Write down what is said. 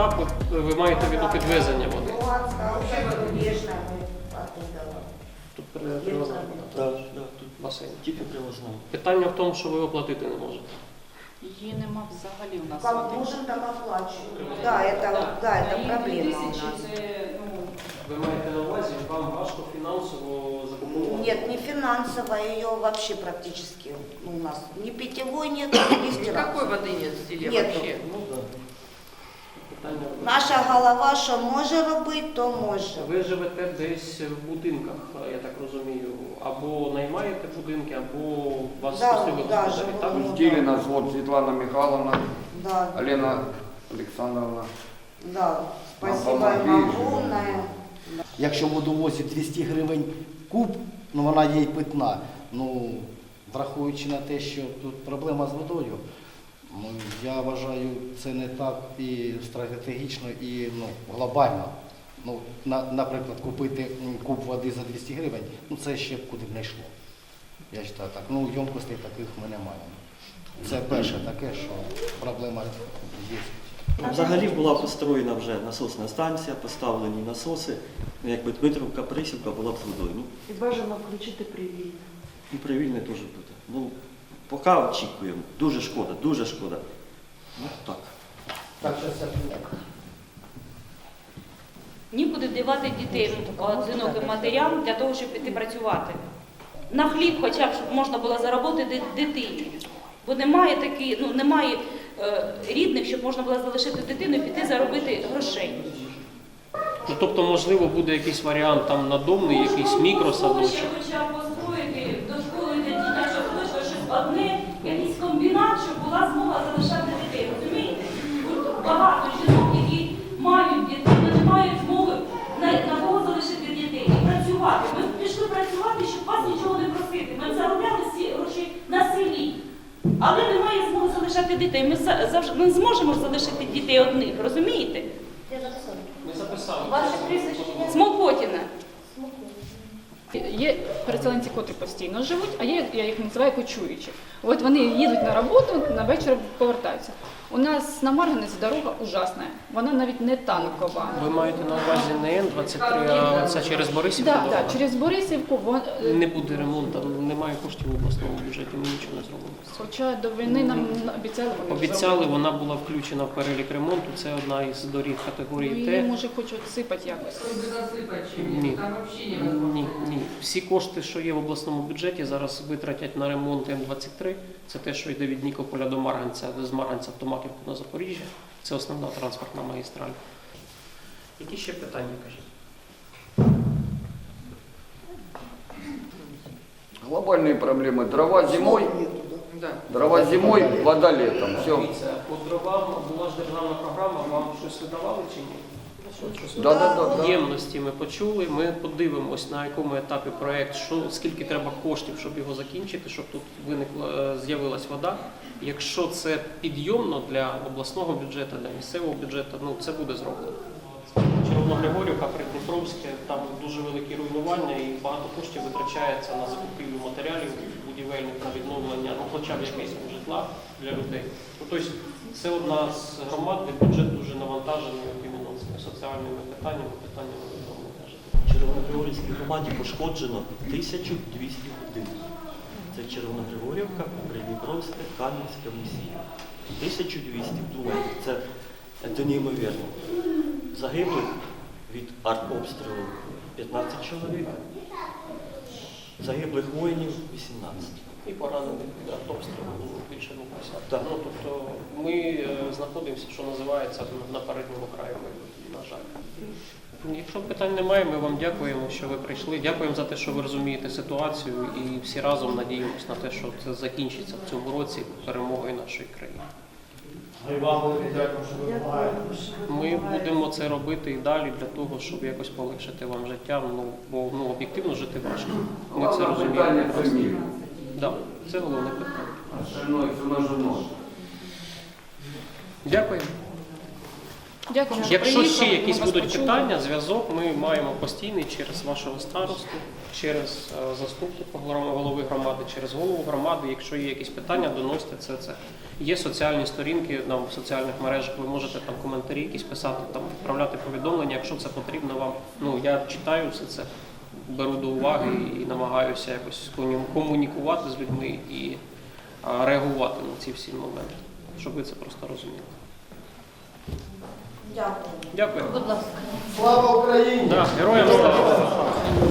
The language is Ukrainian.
Вода, от, ви маєте в виду підвезення води. Луганская, вообще зарубежная мы оттуда. Тут при- привозна вода. Так, да, тут Басейн. тільки привозна. Питання в тому, що ви оплатити не можете. Її нема взагалі у нас. Как води. нужен, так оплачиваю. Да, это, да, это І проблема у тисячі нас. це, ну, Ви маєте на увазі, вам важко фінансово закуповувати? Нет, не финансовая, ее вообще практически ну, у нас ни питьевой нет, ни стиральной. Никакой воды нет в селе Нету. вообще. Ну так. Наша голова, що може робити, то може. Ви живете десь в будинках, я так розумію, або наймаєте будинки, або вас Да, щасливі да, господарі, живу. так? Ну, Стилина, вот Светлана Михайловна, Да, Алена Александровна. да. Спасибо огромное. Якщо водовозі 200 гривень куб, ну вона є й питна. Ну, враховуючи на те, що тут проблема з водою, ну, я вважаю, це не так і стратегічно, і ну, глобально. Ну, на, наприклад, купити куб води за 200 гривень, ну це ще б куди б не йшло. Я вважаю так. Ну, йомкостей таких ми не маємо. Це перше таке, що проблема є. Ну, Взагалі була построєна вже насосна станція, поставлені насоси. Ну, Якби Дмитровка, Присівка була б водою. Ну, І бажано включити привіт. і привільне теж буде. Ну, поки очікуємо. Дуже шкода, дуже шкода. Ну так. Так що це Нікуди дівати дітей одиноким матерям для того, щоб піти працювати. На хліб, хоча б щоб можна було заробити дитині. Бо немає такі, ну немає е, рідних, щоб можна було залишити дитину і піти заробити грошей. Ну, тобто, можливо, буде якийсь варіант там надомний, якийсь мікросадочок. Хоча б построїти до школи для дитячого садочка щось одне, якийсь комбінат, щоб була змога залишати дітей. Розумієте? От багато жінок, які мають дітей, але не мають змоги на, на кого залишити дітей і працювати. Ми пішли працювати, щоб вас нічого не просити. Ми заробляли всі гроші на селі. Але немає змоги залишати дітей. Ми за- завжди ми не зможемо залишити дітей одних, розумієте? Ми записали. ваше Смокотіна. Є переселенці, котрі постійно живуть, а є, я їх називаю кочуючі. От вони їдуть на роботу, на вечір повертаються. У нас на Марганець дорога ужасна, вона навіть не танкова. Ви маєте на увазі не Н-23, а це через Борисівку? Да, да, через Борисівку вон, е, Не буде ремонту, немає коштів в обласному бюджеті, ми нічого не зробимо. хоча до війни нам обіцяли вони Обіцяли, вона була включена в перелік ремонту. Це одна із доріг Ну, категорії її Т. може хочуть сипати якось. Ні. Ні, ні. Всі кошти, що є в обласному бюджеті, зараз витратять на ремонт М23. Це те, що йде від Нікополя до Марганця, з Марганця в Томаківку на Запоріжжя. Це основна транспортна магістраль. Які ще питання, кажіть? Глобальные проблемы. Дрова зимой, Да. дрова зимой, вода летом. Все. Дивіться, по дровам була ж державна програма, вам щось видавали чи ні? Да, да, да. Ємності ми почули. Ми подивимось на якому етапі проект, що скільки треба коштів, щоб його закінчити, щоб тут виникла е, з'явилась вода. Якщо це підйомно для обласного бюджету, для місцевого бюджету, ну це буде зроблено. Червоногригорівка, Придніпровське, там дуже великі руйнування і багато коштів витрачається на закупівлю матеріалів будівельних на відновлення, ну хоча б якесь житла для людей. Ну, тобто це одна з громад, де бюджет дуже навантажений іменно соціальними питаннями, питаннями відновлення житла. Червоногригорівській громаді пошкоджено 1200 будинків. Це Червоногригорівка, Придніпровська, Кам'янська, Місія. 1200 думаєте, це, це неймовірно. Загиблих від артобстрілу 15 чоловік, загиблих воїнів 18. І поранених від артобстрілу було більше 250. Так. Ну, тобто ми е, знаходимося, що називається, на передньому краю, на жаль. Якщо питань немає, ми вам дякуємо, що ви прийшли. Дякуємо за те, що ви розумієте ситуацію і всі разом надіємося на те, що це закінчиться в цьому році перемогою нашої країни. Ми будемо це робити і далі для того, щоб якось полегшити вам життя. Ну бо ну об'єктивно жити важко. Ми це розуміємо. це. Да, це головне питання. Дякую. Дякую. Якщо приїхали, ще якісь будуть почули. питання, зв'язок ми маємо постійний через вашого старосту, через е, заступника голови громади, через голову громади. Якщо є якісь питання, доносьте це. це. Є соціальні сторінки нам в соціальних мережах. Ви можете там коментарі якісь писати, там відправляти повідомлення, якщо це потрібно вам. Ну я читаю все це, беру до уваги і намагаюся якось комунікувати з людьми і реагувати на ці всі моменти, щоб ви це просто розуміли. Дякую. Дякую. Будь ласка. Слава Україні! Да, героям слава!